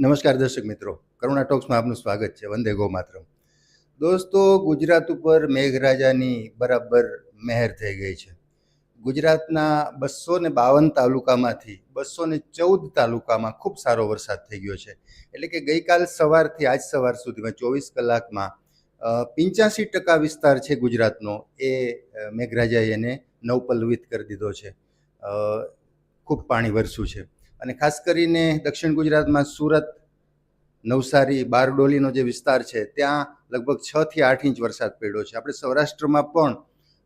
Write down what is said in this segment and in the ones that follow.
નમસ્કાર દર્શક મિત્રો. કરુણા ટોક્સમાં આપનું સ્વાગત છે. વંદે ગો માતરમ દોસ્તો, ગુજરાત ઉપર મેઘરાજાની બરાબર મહેર થઈ ગઈ છે. ગુજરાતના બસો ને બાવન તાલુકામાંથી બસો ને ચૌદ તાલુકામાં ખૂબ સારો વરસાદ થઈ ગયો છે. એટલે કે ગઈકાલ સવારથી આજ સવાર સુધીમાં ચોવીસ કલાકમાં પિંચ્યાસી ટકા વિસ્તાર છે ગુજરાતનો. એ મેઘરાજાએ એને નવપલ્લવિત કરી દીધો છે. ખૂબ પાણી વરસ્યું છે. અને ખાસ કરીને દક્ષિણ ગુજરાતમાં સુરત, નવસારી, બારડોલીનો જે વિસ્તાર છે, ત્યાં લગભગ છ થી આઠ ઇંચ વરસાદ પડ્યો છે. આપણે સૌરાષ્ટ્રમાં પણ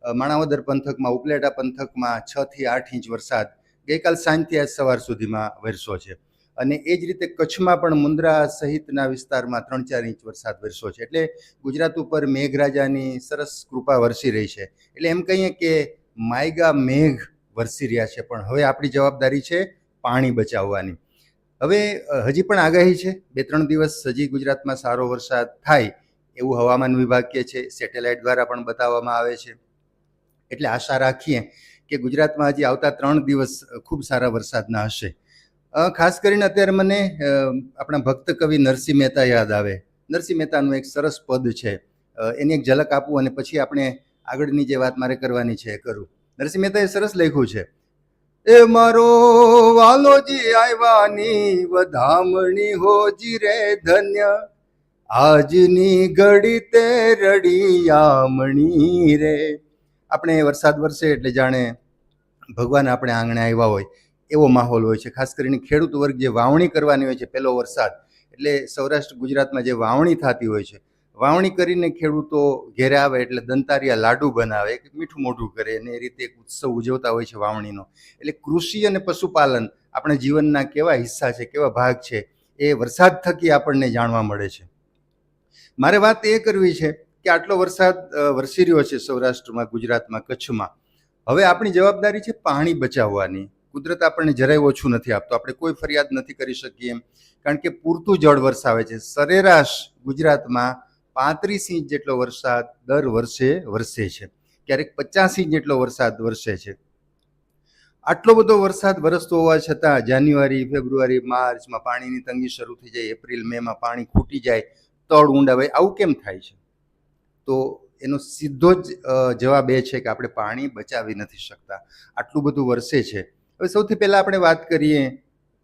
માણાવદર પંથકમાં, ઉપલેટા પંથકમાં છ થી આઠ ઇંચ વરસાદ ગઈકાલ સાંજથી આજ સવાર સુધીમાં વરસ્યો છે. અને એ જ રીતે કચ્છમાં પણ મુન્દ્રા સહિતના વિસ્તારમાં ત્રણ ચાર ઇંચ વરસાદ વરસ્યો છે. એટલે ગુજરાત ઉપર મેઘરાજાની સરસ કૃપા વરસી રહી છે. એટલે એમ કહીએ કે માયગા મેઘ વરસી રહ્યા છે. પણ હવે આપણી જવાબદારી છે પાણી બચાવવાની. હવે હજી પણ આગાહી છે. બે ત્રણ દિવસ હજી ગુજરાતમાં સારો વરસાદ થાય એવું હવામાન વિભાગ કે છે, સેટેલાઇટ દ્વારા પણ બતાવવામાં આવે છે. એટલે આશા રાખીએ કે ગુજરાતમાં હજી આવતા ત્રણ દિવસ ખૂબ સારા વરસાદના હશે. ખાસ કરીને અત્યારે મને આપણા ભક્ત કવિ નરસિંહ મહેતા યાદ આવે. નરસિંહ મહેતાનું એક સરસ પદ છે. એની એક ઝલક આપું અને પછી આપણે આગળની જે વાત મારે કરવાની છે એ કરું. નરસિંહ મહેતાએ સરસ લખ્યું છે. એ મારો વાલોજી આવ્યાની વધામણી હોજી રે ધન્ય. આજની ઘડી તે રડિયામણી રે. આપણે વરસાદ વરસે એટલે જાણે ભગવાન આપણે આંગણે આવ્યા હોય એવો માહોલ હોય છે. ખાસ કરીને ખેડૂત વર્ગ જે વાવણી કરવાની હોય છે, પહેલો વરસાદ. એટલે સૌરાષ્ટ્ર ગુજરાતમાં જે વાવણી થતી હોય છે વાવણી કરીને ખેડૂતો ઘેરે આવે એટલે દંતારિયા લાડુ બનાવે મીઠું મોઢું કરે અને એ રીતે એક ઉત્સવ ઉજવતા હોય છે વાવણીનો. એટલે કૃષિ અને પશુપાલન આપણા જીવનના કેવા હિસ્સા છે, કેવા ભાગ છે, એ વરસાદ થકી આપણને જાણવા મળે છે. મારે વાત એ કરવી છે કે આટલો વરસાદ વરસી રહ્યો છે સૌરાષ્ટ્રમાં, ગુજરાતમાં, કચ્છમાં. હવે આપણી જવાબદારી છે પાણી બચાવવાની. કુદરત આપણને જરાય ઓછું નથી આપતો. આપણે કોઈ ફરિયાદ નથી કરી શકીએ એમ. કારણ કે પૂરતું જળ વરસાવે છે. સરેરાશ ગુજરાતમાં પાંત્રીસ ઇંચ જેટલો વરસાદ દર વર્ષે વરસે છે. ક્યારેક પચાસ ઇંચ જેટલો વરસાદ વરસે છે. આટલો બધો વરસાદ વરસતો હોવા છતાં જાન્યુઆરી, ફેબ્રુઆરી, માર્ચમાં પાણીની તંગી શરૂ થઈ જાય, એપ્રિલ, મેમાં પાણી ખૂટી જાય, તળ ઊંડા હોય આવું કેમ થાય છે? તો એનો સીધો જ જવાબ એ છે કે આપણે પાણી બચાવી નથી શકતા. આટલું બધું વરસે છે. હવે સૌથી પહેલાં આપણે વાત કરીએ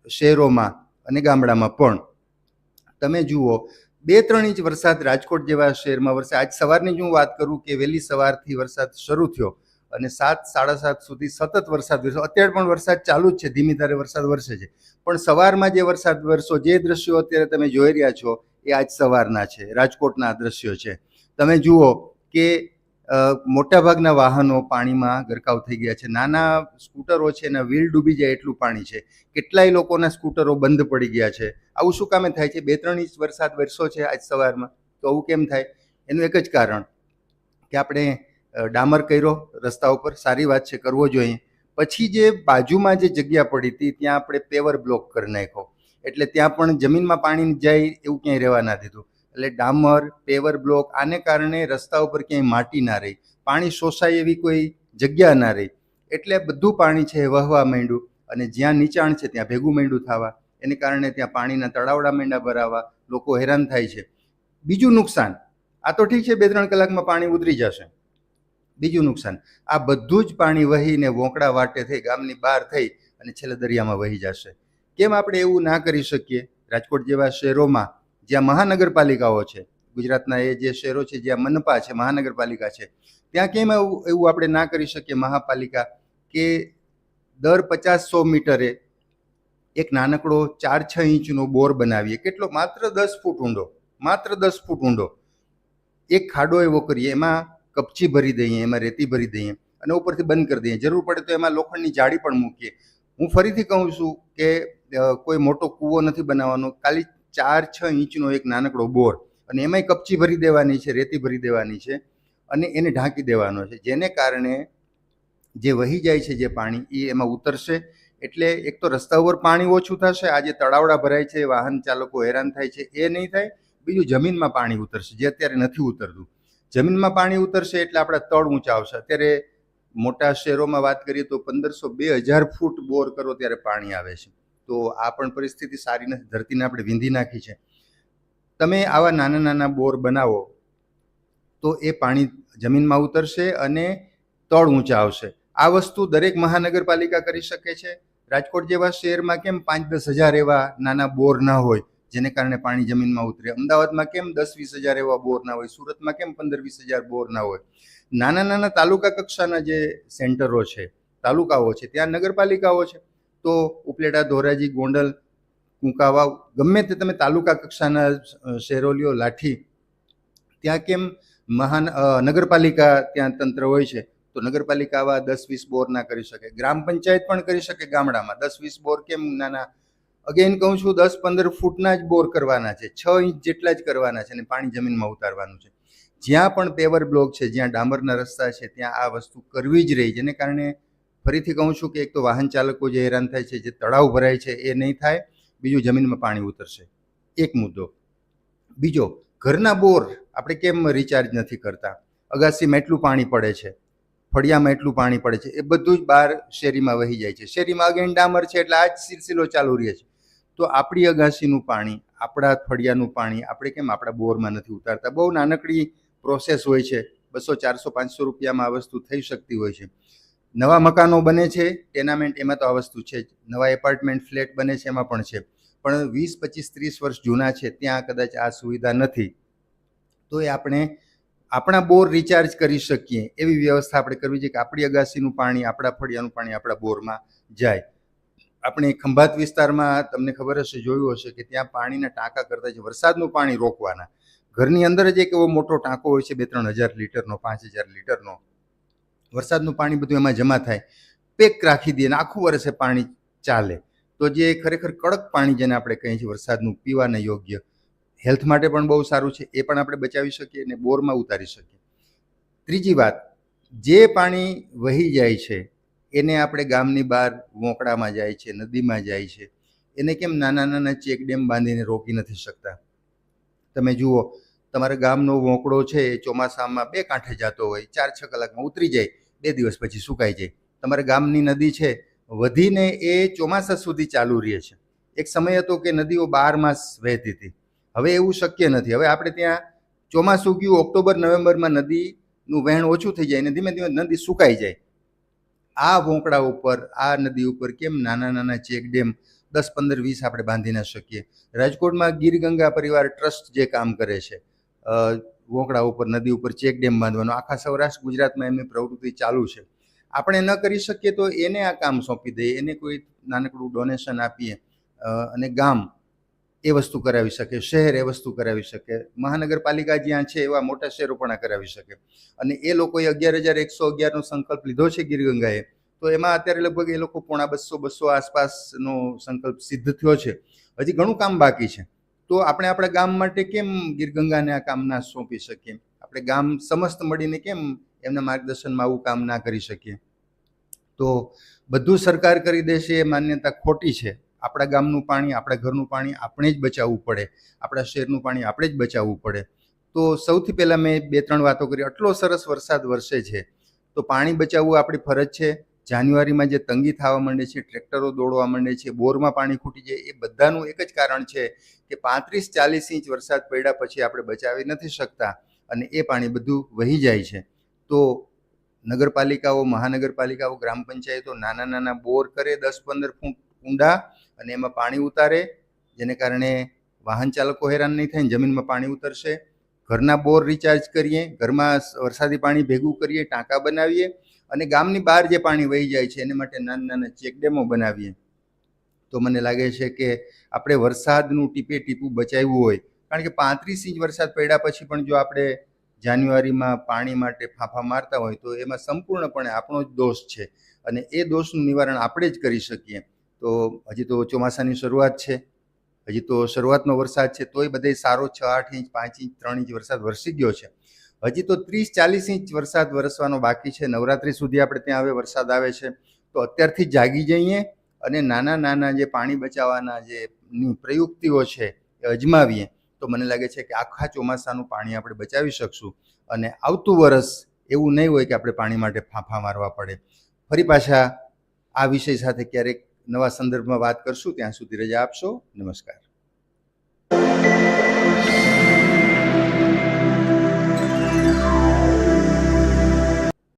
શહેરોમાં અને ગામડામાં પણ. તમે જુઓ બે ત્રણ ઇંચ વરસાદ રાજકોટ જેવા શહેરમાં વરસે. આજ સવારની જ હું વાત કરું કે વહેલી સવારથી વરસાદ શરૂ થયો અને સાત, સાડા સાત સુધી સતત વરસાદ વરસ્યો. અત્યારે પણ વરસાદ ચાલુ જ છે. ધીમી ધારે વરસાદ વરસે છે. પણ સવારમાં જે વરસાદ વરસો જે દ્રશ્યો અત્યારે તમે જોઈ રહ્યા છો, એ આજ સવારના છે. રાજકોટના દ્રશ્યો છે. તમે જુઓ કે મોટાભાગના વાહનો પાણીમાં ગરકાવ થઈ ગયા છે. નાના સ્કૂટરો છે એના વ્હીલ ડૂબી જાય એટલું પાણી છે. કેટલાય લોકોના સ્કૂટરો બંધ પડી ગયા છે. આવું શું કામે થાય છે? બે ત્રણ ઇંચ વરસાદ વરસો છે આજ સવારમાં. તો આવું કેમ થાય? એનું એક જ કારણ કે આપણે ડામર કર્યો રસ્તા ઉપર. સારી વાત છે, કરવો જોઈએ. પછી જે બાજુમાં જે જગ્યા પડી હતી, ત્યાં આપણે પેવર બ્લોક કરી નાખ્યો. એટલે ત્યાં પણ જમીનમાં પાણી જાય એવું ક્યાંય રહેવા ના દીધું. એટલે ડામર, પેવર બ્લોક, આને કારણે રસ્તા ઉપર ક્યાંય માટી ના રહી. પાણી શોષાય એવી કોઈ જગ્યા ના રહી. એટલે બધું પાણી છે વહવા માંડ્યું અને જ્યાં નીચાણ છે ત્યાં ભેગું માંડ્યું થવા. એને કારણે ત્યાં પાણીના તળાવડા મેંડા ભરાવા લોકો હેરાન થાય છે. બીજું નુકસાન. આ તો ઠીક છે બે ત્રણ કલાકમાં પાણી ઉતરી જશે. બીજું નુકસાન. આ બધું જ પાણી વહીને વોંકડા વાટે થઈ, ગામની બહાર થઈ અને છેલ્લે દરિયામાં વહી જશે. કેમ આપણે એવું ના કરી શકીએ? રાજકોટ જેવા શહેરોમાં જ્યાં મહાનગરપાલિકાઓ છે, ગુજરાતના એ જે શહેરો છે, જ્યાં મનપા છે, મહાનગરપાલિકા છે, ત્યાં કેમ એવું એવું આપણે ના કરી શકીએ મહાપાલિકા કે દર પચાસ સો મીટરે એક નાનકડો ચાર છ ઇંચનો બોર બનાવીએ? કેટલો? માત્ર દસ ફૂટ ઊંડો, માત્ર દસ ફૂટ ઊંડો. એક ખાડો એવો કરીએ, એમાં કપચી ભરી દઈએ, એમાં રેતી ભરી દઈએ અને ઉપરથી બંધ કરી દઈએ. જરૂર પડે તો એમાં લોખંડની જાળી પણ મૂકીએ. હું ફરીથી કહું છું કે કોઈ મોટો કૂવો નથી બનાવવાનો. ખાલી ચાર, છ ઇંચનો એક નાનકડો બોર અને એમાંય કપચી ભરી દેવાની છે, રેતી ભરી દેવાની છે અને એને ઢાંકી દેવાનો છે. જેને કારણે જે વહી જાય છે જે પાણી એ એમાં ઉતરશે. એટલે એક તો રસ્તા ઉપર પાણી ઓછું થશે આ જે તળાવડા ભરાય છે, વાહન ચાલકો હેરાન થાય છે, એ નહીં થાય. બીજું જમીનમાં પાણી ઉતરશે, જે અત્યારે નથી ઉતરતું. જમીનમાં પાણી ઉતરશે એટલે આપણા તળ ઊંચા આવશે. અત્યારે મોટા શહેરોમાં વાત કરીએ તો પંદરસો બે હજાર ફૂટ બોર કરો ત્યારે પાણી આવે છે. તો આ પણ પરિસ્થિતિ સારી નથી. ધરતીને આપણે વીંધી નાખી છે. તમે આવા નાના નાના બોર બનાવો તો એ પાણી જમીનમાં ઉતરશે અને તળ ઊંચા આવશે. આ વસ્તુ દરેક મહાનગરપાલિકા કરી શકે છે. રાજકોટ જેવા શહેરમાં કેમ પાંચ દસ હજાર એવા નાના બોર ના હોય, જેને કારણે પાણી જમીનમાં ઉતરે? અમદાવાદમાં કેમ દસ વીસ હજાર એવા બોર ના હોય? સુરતમાં કેમ પંદર વીસ હજાર બોર ના હોય? નાના નાના તાલુકા કક્ષાના જે સેન્ટરો છે, તાલુકાઓ છે, ત્યાં નગરપાલિકાઓ છે. તો ઉપલેટા, ધોરાજી, ગોંડલ, કુંકાવાવ, ગમે તે તમે તાલુકા કક્ષાના શેરોલીઓ લાઠી, ત્યાં કેમ મહાન નગરપાલિકા ત્યાં તંત્ર હોય છે, તો નગરપાલિકા આવા દસ વીસ બોર ના કરી શકે. ગ્રામ પંચાયત પણ કરી શકે ગામડામાં. દસ વીસ બોર કેમ નાના? અગેન કહું છું, દસ પંદર ફૂટના જ બોર કરવાના છે. છ ઇંચ જેટલા જ કરવાના છે અને પાણી જમીનમાં ઉતારવાનું છે. જ્યાં પણ પેવર બ્લોક છે, જ્યાં ડામરના રસ્તા છે, ત્યાં આ વસ્તુ કરવી જ રહી જેને કારણે ફરીથી કહું છું કે એક તો વાહન ચાલકો જે હેરાન થાય છે, જે તળાવ ભરાય છે, એ નહીં થાય. બીજું જમીનમાં પાણી ઉતરશે. એક મુદ્દો. બીજો, ઘરના બોર આપણે કેમ રિચાર્જ નથી કરતા? અગાસીમાં એટલું પાણી પડે છે. ફળિયામાં એટલું પાણી પડે છે. એ બધું જ બહાર શેરીમાં વહી જાય છે. શેરીમાં અગેન ડામર છે એટલે આ જ સિલસિલો ચાલુ રહે છે. તો આપણી અગાસીનું પાણી, આપણા ફળિયાનું પાણી આપણે કેમ આપણા બોરમાં નથી ઉતારતા? બહુ નાનકડી પ્રોસેસ હોય છે. બસો ચારસો પાંચસો રૂપિયામાં આ વસ્તુ થઈ શકતી હોય છે. નવા મકાનો બને છે ટેનામેન્ટ એમાં તો આ વસ્તુ છે જ. નવા એપાર્ટમેન્ટ ફ્લેટ બને છે, એમાં પણ છે. પણ વીસ, પચીસ, ત્રીસ વર્ષ જૂના છે, ત્યાં કદાચ આ સુવિધા નથી. તો એ આપણે આપણા બોર રિચાર્જ કરી શકીએ. એવી વ્યવસ્થા આપણે કરવી જોઈએ કે આપણી અગાસીનું પાણી, આપણા ફળિયાનું પાણી આપણા બોરમાં જાય. આપણે ખંભાત વિસ્તારમાં તમને ખબર હશે, જોયું હશે કે ત્યાં પાણીના ટાંકા કરતા છે વરસાદનું પાણી રોકવાના. ઘરની અંદર જ એક એવો મોટો ટાંકો હોય છે, બે, ત્રણ હજાર લીટરનો, પાંચ હજાર લીટરનો. વરસાદનું પાણી બધું એમાં જમા થાય. પેક રાખી દઈએ અને આખું વર્ષે પાણી ચાલે. તો જે ખરેખર કડક પાણી જેને આપણે કહીએ છીએ વરસાદનું, પીવાને યોગ્ય, હેલ્થ માટે પણ બહુ સારું છે, એ પણ આપણે બચાવી શકીએ અને બોરમાં ઉતારી શકીએ. ત્રીજી વાત, જે પાણી વહી જાય છે, એને આપણે ગામની બહાર, વોંકડામાં જાય છે, નદીમાં જાય છે, એને કેમ નાના નાના ચેકડેમ બાંધીને રોકી નથી શકતા? તમે જુઓ તમારા ગામનો વોંકડો છે, એ ચોમાસામાં બે કાંઠે જતો હોય, ચાર છ કલાકમાં ઉતરી જાય, બે દિવસ પછી સુકાઈ જાય. તમારા ગામની નદી છે, વધીને એ ચોમાસા સુધી ચાલુ રહે છે. એક સમય હતો કે નદીઓ બાર માસ વહેતી હતી. હવે એવું શક્ય નથી. હવે આપણે ત્યાં ચોમાસું ગયું, ઓક્ટોબર, નવેમ્બરમાં નદીનું વહેણ ઓછું થઈ જાય અને ધીમે ધીમે નદી સુકાઈ જાય. આ વોંકડા ઉપર, આ નદી ઉપર કેમ નાના નાના ચેક ડેમ દસ, પંદર, વીસ આપણે બાંધી ના શકીએ? રાજકોટમાં ગીર ગંગા પરિવાર ટ્રસ્ટ જે કામ કરે છે વોંકડા ઉપર, નદી ઉપર ચેક ડેમ બાંધવાનો. આખા સૌરાષ્ટ્ર ગુજરાતમાં એમની પ્રવૃત્તિ ચાલુ છે. આપણે ન કરી શકીએ તો એને આ કામ સોંપી દઈએ. એને કોઈ નાનકડું ડોનેશન આપીએ. અને ગામ એ વસ્તુ કરાવી શકે, શહેર એ વસ્તુ કરાવી શકે. મહાનગરપાલિકા જ્યાં છે એવા મોટા શહેરો પણ આ કરાવી શકે. અને એ લોકોએ અગિયાર હજાર એકસો અગિયારનો સંકલ્પ લીધો છે ગીરગંગાએ, તો એમાં અત્યારે લગભગ એ લોકો પોણા બસો બસો આસપાસનો સંકલ્પ સિદ્ધ થયો છે. હજી ઘણું કામ બાકી છે. તો આપણે આપણા ગામ માટે કેમ ગીરગંગાને આ કામ ના સોંપી શકીએ? આપણે ગામ સમસ્ત મળીને કેમ એમના માર્ગદર્શનમાં આવું કામ ના કરી શકીએ? તો બધું સરકાર કરી દેશે, એ માન્યતા ખોટી છે. આપણા ગામનું પાણી, આપણા ઘરનું પાણી આપણે જ બચાવવું પડે. આપણા શહેરનું પાણી આપણે જ બચાવવું પડે. તો સૌથી પહેલાં મેં બે ત્રણ વાતો કરી. આટલો સરસ વરસાદ વરસે છે. તો પાણી બચાવવું આપણી ફરજ છે. જાન્યુઆરીમાં જે તંગી થવા માંડે છે, ટ્રેક્ટરો દોડવા માંડે છે, બોરમાં પાણી ખૂટી જાય, એ બધાનું એક જ કારણ છે કે પાંત્રીસ ચાલીસ ઇંચ વરસાદ પડ્યા પછી આપણે બચાવી નથી શકતા અને એ પાણી બધું વહી જાય છે. તો નગરપાલિકાઓ, મહાનગરપાલિકાઓ, ગ્રામ પંચાયતો નાના નાના બોર કરે, દસ પંદર ફૂટ ઊંડા અને એમાં પાણી ઉતારે, જેને કારણે વાહન ચાલકો હેરાન નહીં થાય જમીનમાં પાણી ઉતરશે. ઘરના બોર રિચાર્જ કરીએ, ઘરમાં વરસાદી પાણી ભેગું કરીએ, ટાંકા બનાવીએ અને ગામની બહાર જે પાણી વહી જાય છે, એને માટે નાના નાના ચેકડેમો બનાવીએ. તો મને લાગે છે કે આપણે વરસાદનું ટીપે ટીપું બચાવ્યું હોય. કારણ કે પાંત્રીસ ઇંચ વરસાદ પડ્યા પછી પણ જો આપણે જાન્યુઆરીમાં પાણી માટે ફાંફા મારતા હોય તો એમાં સંપૂર્ણપણે આપણો જ દોષ છે. અને એ દોષનું નિવારણ આપણે જ કરી શકીએ. તો હજી તો ચોમાસાની શરૂઆત છે. હજી તો શરૂઆતનો વરસાદ છે તોય બધે સારો છ, આઠ ઇંચ, પાંચ ઇંચ, ત્રણ ઇંચ વરસાદ વરસી ગયો છે. હજી તો ત્રીસ, ચાલીસ ઇંચ વરસાદ વરસવાનો બાકી છે. નવરાત્રી સુધી આપણે ત્યાં હવે વરસાદ આવે છે. તો અત્યારથી જાગી જઈએ. અને નાના નાના જે પાણી બચાવવાના જે પ્રયુક્તિઓ છે એ અજમાવીએ, તો મને લાગે છે કે આખા ચોમાસાનું પાણી આપણે બચાવી શકશું. અને આવતું વરસ એવું નહીં હોય કે આપણે પાણી માટે ફાંફા મારવા પડે. ફરી પાછા આ વિષય સાથે ક્યારેક નવા સંદર્ભમાં વાત કરશું. ત્યાં સુધી રજા આપશો. નમસ્કાર.